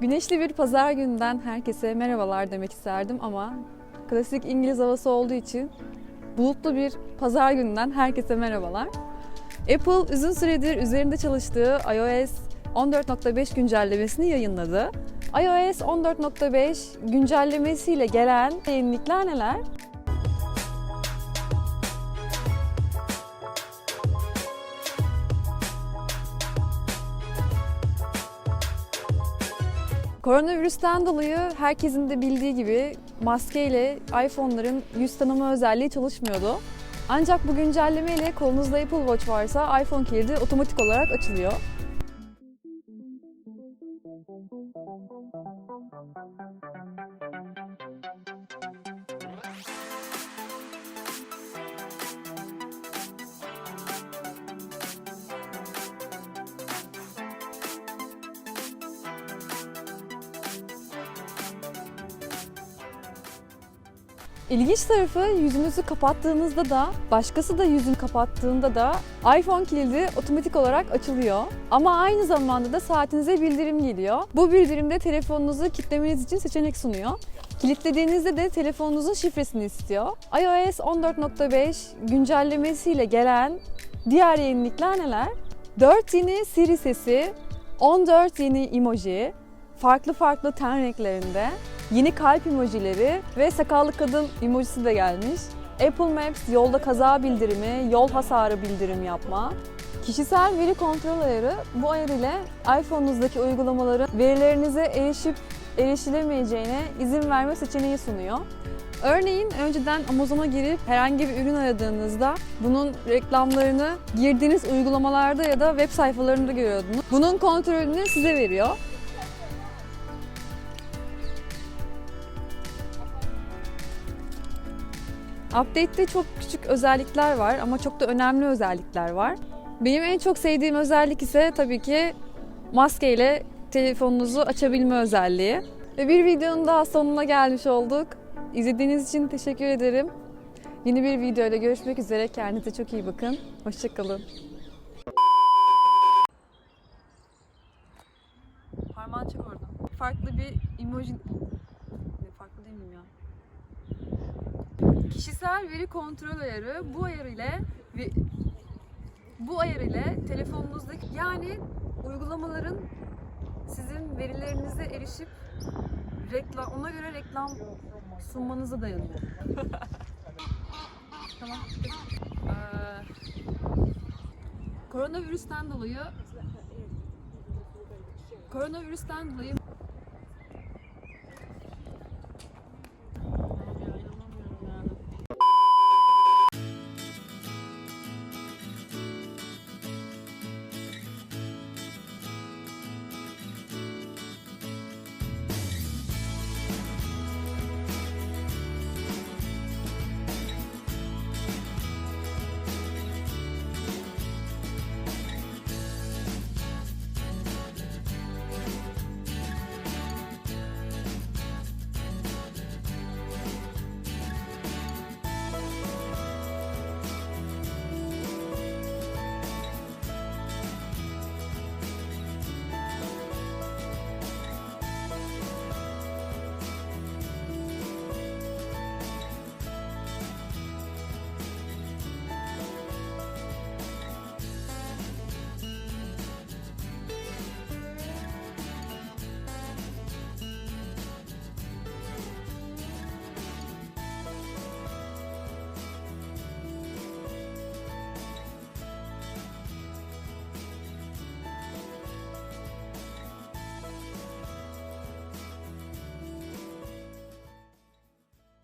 Güneşli bir pazar gününden herkese merhabalar demek isterdim ama klasik İngiliz havası olduğu için bulutlu bir pazar gününden herkese merhabalar. Apple uzun süredir üzerinde çalıştığı iOS 14.5 güncellemesini yayınladı. iOS 14.5 güncellemesiyle gelen yenilikler neler? Koronavirüsten dolayı herkesin de bildiği gibi maskeyle iPhone'ların yüz tanıma özelliği çalışmıyordu. Ancak bu güncelleme ile kolunuzda Apple Watch varsa iPhone kilidi otomatik olarak açılıyor. İlginç tarafı yüzünüzü kapattığınızda da başkası da yüzünü kapattığında da iPhone kilidi otomatik olarak açılıyor. Ama aynı zamanda da saatinize bildirim geliyor. Bu bildirimde telefonunuzu kilitlemeniz için seçenek sunuyor. Kilitlediğinizde de telefonunuzun şifresini istiyor. iOS 14.5 güncellemesiyle gelen diğer yenilikler neler? 4 yeni Siri sesi, 14 yeni emoji, farklı farklı ten renklerinde, yeni kalp emojileri ve sakallı kadın emojisi de gelmiş. Apple Maps yolda kaza bildirimi, yol hasarı bildirim yapma. Kişisel veri kontrol ayarı bu ayar ile iPhone'unuzdaki uygulamaların verilerinize erişip erişilemeyeceğine izin verme seçeneği sunuyor. Örneğin önceden Amazon'a girip herhangi bir ürün aradığınızda bunun reklamlarını girdiğiniz uygulamalarda ya da web sayfalarında görüyordunuz. Bunun kontrolünü size veriyor. Update'te çok küçük özellikler var ama çok da önemli özellikler var. Benim en çok sevdiğim özellik ise tabii ki maskeyle telefonunuzu açabilme özelliği. Ve bir videonun daha sonuna gelmiş olduk. İzlediğiniz için teşekkür ederim. Yeni bir videoyla görüşmek üzere. Kendinize çok iyi bakın. Hoşçakalın. Parmağını çek. Farklı bir emoji... Ne, Farklı değil miyim ya? Kişisel veri kontrol ayarı bu ayar ile bu ayar ile telefonunuzdaki yani uygulamaların sizin verilerinize erişip reklam ona göre reklam sunmanıza dayanıyor. tamam. Ee, koronavirüsten dolayı koronavirüsten dolayı